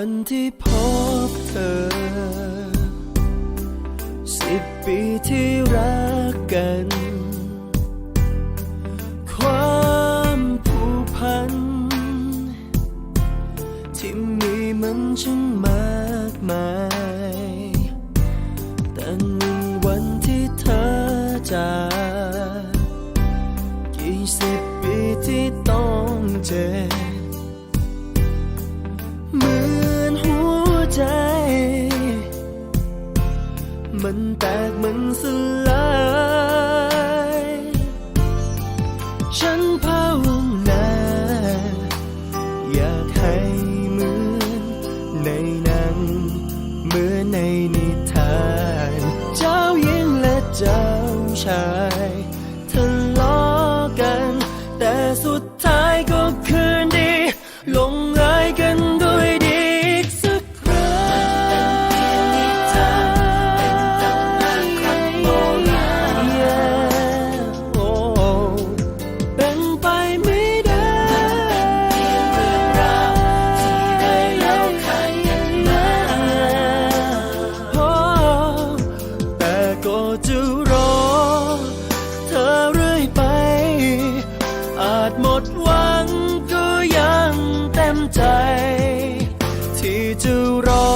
ันที่พบเธอ สิบปีที่รักกัน ความผูกพัน ที่มีมันช่างมากมายแต่หนึ่งวันที่เธอจากกี่สิบปีที่ต้องเจ็บ มันแตกมันสลายฉันภาวนาอยากให้เหมือนในหนังเหมือนในนิทาน เจ้าหญิงและเจ้าชาย ใจ ที่จะรอ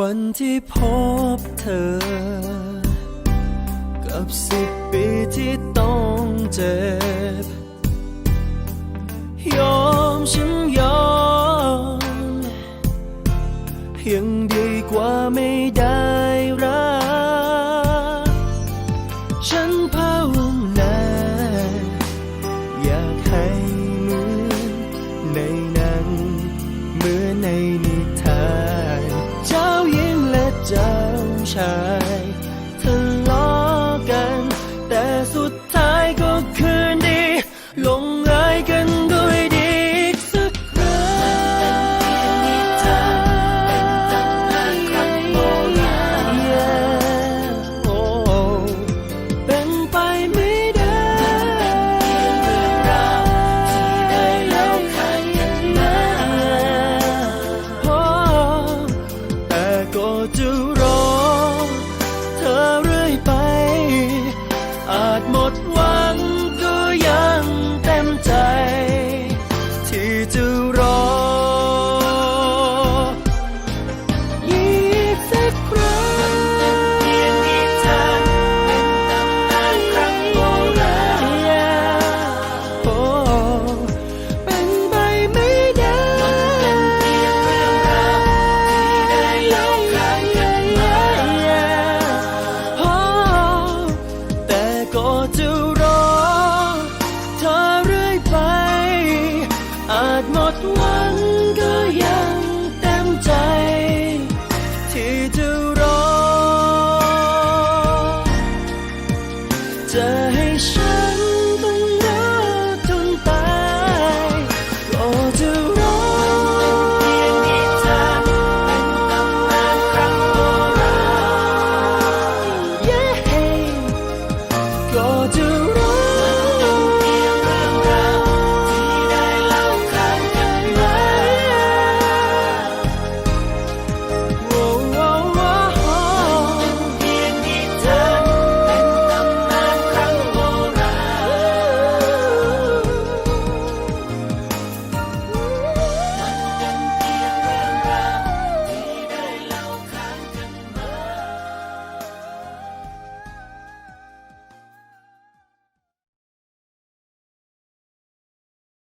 วันที่พบเธอ กับสิบปีที่ต้องเจ็บ ยอมฉันยอม ยังดีกว่าไม่ได้รัก ฉันภาวนาอยากให้เหมือนในหนังเหมือนในนิทาน เจ้าหญิงและเจ้าชาย